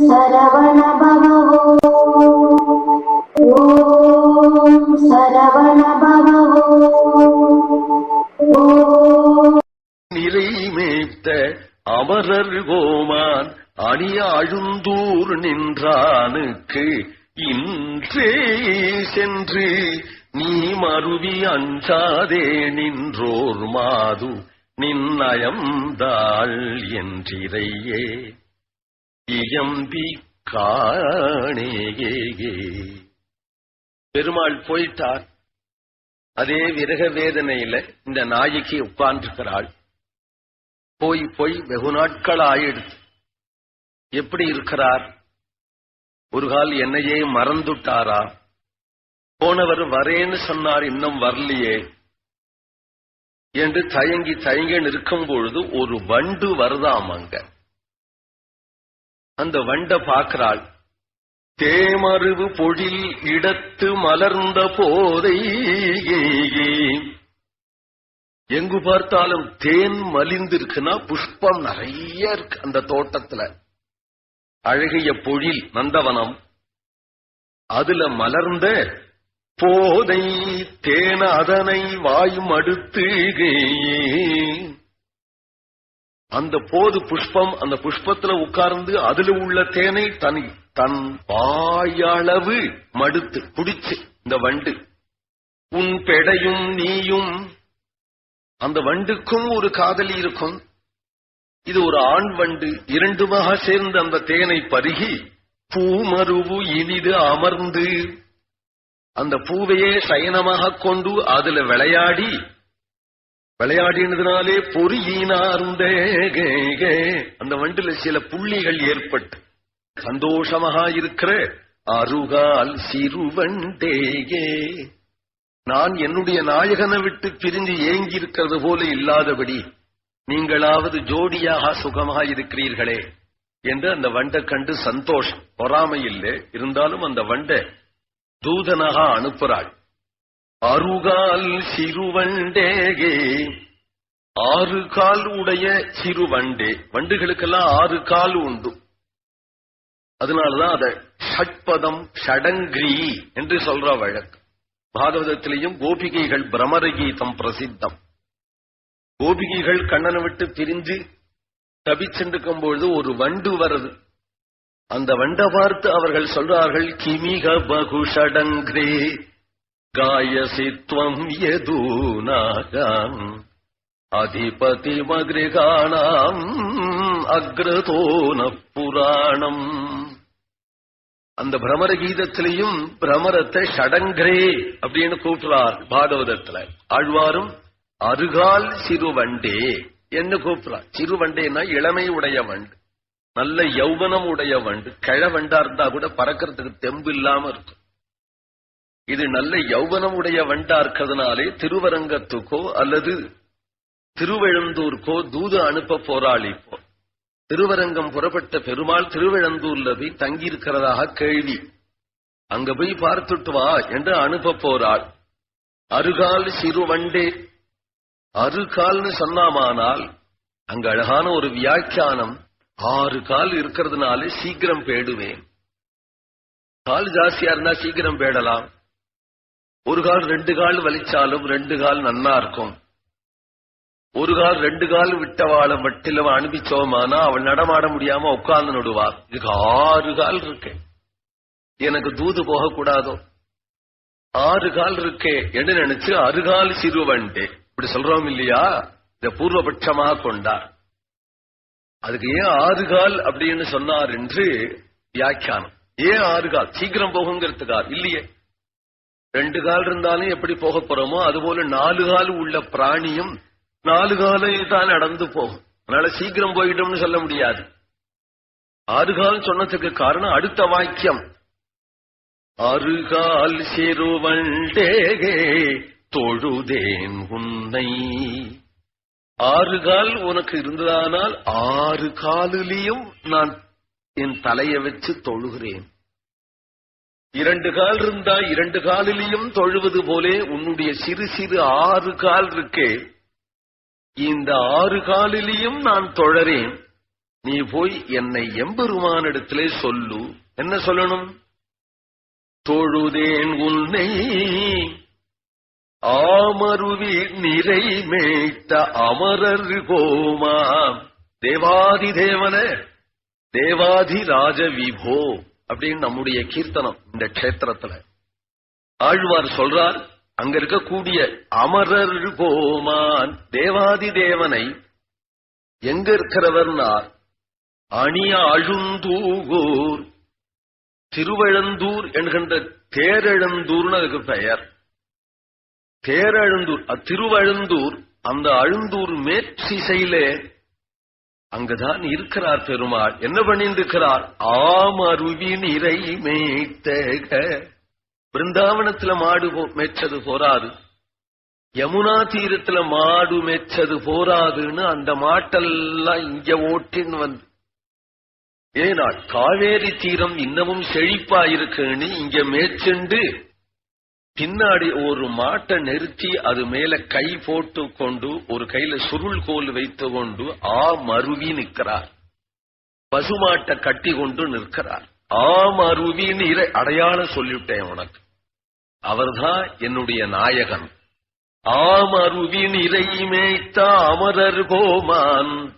சரவண பவோ ஓம் சரவண பவோ அமரர் கோமான் அணி அழுந்தூர் நின்றானுக்கு இன்றே சென்று நீ மருவி அஞ்சாதே நின்றோர் மாது நின்னயம்தாள் என்றிரையே இயம்பி காணேயே பெருமாள் போயிட்டார். அதே விரக வேதனையில இந்த நாயகி உட்கார்ந்திருக்கிறாள். போய் போய் வெகு நாட்கள் ஆயிடுச்சு எப்படி இருக்கிறார்? ஒரு கால் என்னையே மறந்துட்டாரா? போனவர் வரேன்னு சொன்னார் இன்னும் வரலையே. என்று தயங்கி தயங்கி நிற்கும் பொழுது ஒரு வண்டு வருதாம் அங்க. அந்த வண்ட பார்க்கிறாள் தேமருவு பொழில் இடத்து மலர்ந்த போதை எங்கு பார்த்தாலும் தேன் மலிந்திருக்குன்னா புஷ்பம் நிறைய இருக்கு அந்த தோட்டத்துல. அழகிய பொழில் நந்தவனம். அதுல மலர்ந்த போதை தேன அதனை வாயும் அடுத்து அந்த போது புஷ்பம் அந்த புஷ்பத்துல உட்கார்ந்து அதுல உள்ள தேனை தனி தன் வாயளவு மடுத்து குடிச்சு இந்த வண்டு. உன் பெடையும் நீயும் அந்த வண்டுக்கும் ஒரு காதலி இருக்கும். இது ஒரு ஆண் வண்டு இரண்டுமாக சேர்ந்து அந்த தேனை பருகி பூமருவு இனிது அமர்ந்து அந்த பூவையே சயனமாக கொண்டு அதுல விளையாடி விளையாடினதுனாலே பொறியினார்ந்த அந்த வண்டில சில புள்ளிகள் ஏற்பட்டு சந்தோஷமாக இருக்கிற அருகால் சிறுவண்டேகே நான் என்னுடைய நாயகனை விட்டு பிரிஞ்சு ஏங்கி இருக்கிறது போல இல்லாதபடி நீங்களாவது ஜோடியாக சுகமாக இருக்கிறீர்களே என்று அந்த வண்டை கண்டு சந்தோஷம். பொறாமை இல்லை. இருந்தாலும் அந்த வண்டை தூதனாக அனுப்புறாள். அருகால் சிறுவண்டேகே. ஆறு கால் உடைய சிறுவண்டே. வண்டுகளுக்கெல்லாம் ஆறு கால் உண்டு. அதனாலதான் அதை ஷட்பதம் ஷடங்கிரி என்று சொல்ற வழக்கு. பாகவதத்திலையும் கோபிகைகள் பிரமர கீதம் பிரசித்தம். கோபிகைகள் கண்ணனை விட்டு பிரிஞ்சு தபிச்சென்றிருக்கும் பொழுது ஒரு வண்டு வருது. அந்த வண்டை பார்த்து அவர்கள் சொல்றார்கள் கிமிக பகுஷடங்கிரே. காயசித்வம் யதூனாகாம் அதிபதி மகிருகாணாம் அக்ரதோன புராணம் அந்த பிரமர கீதத்திலையும் பிரமரத்தை ஷடங்கரே அப்படின்னு கூப்பிடுறார் பாகவதத்துல. ஆழ்வாரும் அருகால் சிறுவண்டே என்ன கூப்பிடுறார். சிறுவண்டேனா இளமை உடைய வண்டு. நல்ல யௌவனம் உடைய வண்டு. கிழ வண்டா இருந்தா கூட பறக்கிறதுக்கு தெம்பு இல்லாம இருக்கும். இது நல்ல யௌவனம் உடைய வண்டா இருக்கிறதுனாலே திருவரங்கத்துக்கோ அல்லது திருவெழுந்தூர்க்கோ தூது அனுப்ப போராளி இப்போ திருவரங்கம் புறப்பட்ட பெருமாள் திருவிழந்தூர்ல போய் தங்கி இருக்கிறதாக கேள்வி. அங்க போய் பார்த்துட்டு வா என்று அனுப்ப போறாள். அருகால் சிறுவண்டே. அருகால்னு சொன்னாமானால் அங்க அழகான ஒரு வியாக்கியானம் ஆறு கால் இருக்கிறதுனால சீக்கிரம் பேடுவேன். கால் ஜாஸ்தியா இருந்தா சீக்கிரம் பேடலாம். ஒரு கால் ரெண்டு கால் வலிச்சாலும் ரெண்டு கால் நன்னா இருக்கும். ஒரு கால் ரெண்டு கால் விட்டவாள வட்டில அனுப்பிச்சோமானா அவள் நடமாட முடியாம உட்கார்ந்து நடுவா இதுக்கு ஆறு கால் இருக்கு. எனக்கு தூது போகக்கூடாதோ ஆறு கால் இருக்கே என்று நினைச்சு அருகால் சிறுவண்டே. இப்படி சொல்றோம் இல்லையா? இத பூர்வபட்சமாக கொண்டார். அதுக்கு ஏன் ஆறு கால் அப்படின்னு சொன்னார் என்று வியாக்கியானம். ஏன் ஆறு கால்? சீக்கிரம் போகுங்கிறதுக்கா இல்லையே. ரெண்டு கால் இருந்தாலும் எப்படி போக போறோமோ அதுபோல நாலு கால் உள்ள பிராணியும் நாலு காலையும் தான் நடந்து போகும். அதனால சீக்கிரம் போயிட்டோம்னு சொல்ல முடியாது. ஆறு கால் சொன்னதுக்கு காரணம் அடுத்த வாக்கியம். அருகால் சிறுவண்டேகே தொழுதேன் உன்னை. ஆறு கால் உனக்கு இருந்ததானால் ஆறு காலிலையும் நான் என் தலையை வச்சு தொழுகிறேன். இரண்டு கால் இருந்தா இரண்டு காலிலையும் தொழுவது போலே உன்னுடைய சிறு சிறு ஆறு கால் இருக்கே. இந்த ஆறு காலிலையும் நான் தொழறேன். நீ போய் என்னை எம்பெருமானிடத்திலே சொல்லு. என்ன சொல்லணும்? தொழுதேன் உன்னை ஆமருவி நிறை மேய்த்த அமரர் கோமா. தேவாதி தேவன தேவாதி ராஜ விபோ. அப்படின்னு நம்முடைய கீர்த்தனம் இந்த கஷேத்திரத்துல. ஆழ்வார் சொல்றார் அங்க இருக்கக்கூடிய அமரர் கோமான் தேவாதி தேவனை எங்க இருக்கிறவர்னார்? அணிய அழுந்தூகூர் திருவழந்தூர் என்கின்ற தேரெழுந்தூர்னு அதுக்கு பெயர். தேரெழுந்தூர் அ- திருவழுந்தூர் அந்த அழுந்தூர் மேற்சிசையிலே அங்குதான் இருக்கிறார் பெருமாள். என்ன பண்ணிருக்கிறார் ஆமருவி நிறை மேய்த்தக. பிருந்தாவனத்துல மாடு போ- மேய்ச்சது போராது யமுனா தீரத்துல மாடு மேய்ச்சது போராதுன்னு அந்த மாட்டெல்லாம் இங்க ஓட்டின்னு வந்து. ஏனா காவேரி தீரம் இன்னமும் செழிப்பா இருக்குன்னு இங்க மேய்ச்சுண்டு பின்னாடி ஒரு மாட்டை நிறுத்தி அது மேல கை போட்டு கொண்டு ஒரு கையில சுருள் கோல் வைத்து கொண்டு ஆ மருவி நிற்கிறார். பசுமாட்டை கட்டி கொண்டு நிற்கிறார். ஆ மருவின்னு அடையாளம் சொல்லிவிட்டேன் உனக்கு. அவர்தான் என்னுடைய நாயகன். ஆமருவி நிறை மேய்த்த அமரர் கோமான்.